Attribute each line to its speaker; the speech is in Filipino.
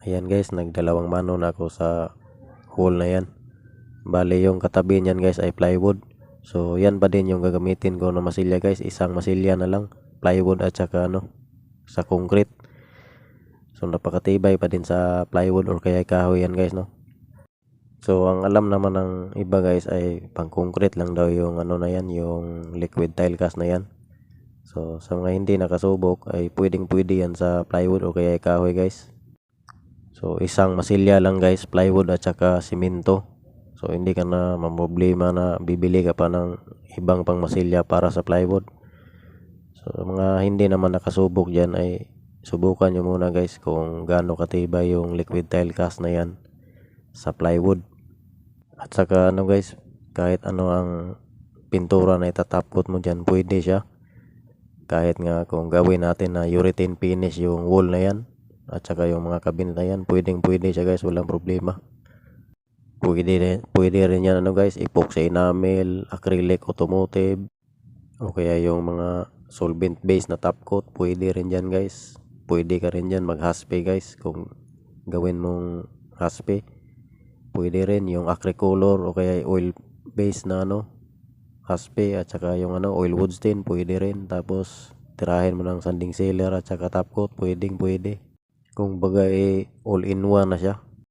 Speaker 1: Ayan guys, nagdalawang mano na ako sa hole na yan. Bale yung katabi niyan guys ay plywood. So yan pa din yung gagamitin ko na masilya guys. Isang masilya na lang. Plywood at saka ano, sa concrete. So napakatibay pa din sa plywood or kaya kahoy yan guys no. So ang alam naman ng iba guys ay pang concrete lang daw yung ano na yan, yung liquid tile cast na yan. So sa mga hindi nakasubok ay pwedeng pwede yan sa plywood o kaya kahoy guys. So isang masilya lang guys, plywood at saka simento. So hindi ka na mamroblema na bibili ka pa ng ibang pang masilya para sa plywood. So mga hindi naman nakasubok dyan ay subukan nyo muna guys kung gaano katibay yung liquid tile cast na yan sa plywood. At saka ano guys, kahit ano ang pintura na itatapkot mo dyan, pwede siya. Kahit nga kung gawin natin na urethane finish yung wall na yan, at saka yung mga cabinet na yan, pwedeng pwede siya guys, walang problema. Pwede rin, pwede rin yan ano guys, epoxy enamel, acrylic automotive, o kaya yung mga solvent base na top coat, pwede rin yan guys. Pwede ka rin dyan mag-haspe guys kung gawin mong haspe. Pwede rin yung acrycolor o kaya oil base na ano, haspe at saka yung ano, oil wood stain, pwede rin. Tapos tirahin mo ng sanding sealer at saka top coat, pwedeng pwede. Kung baga eh, all in one na siya.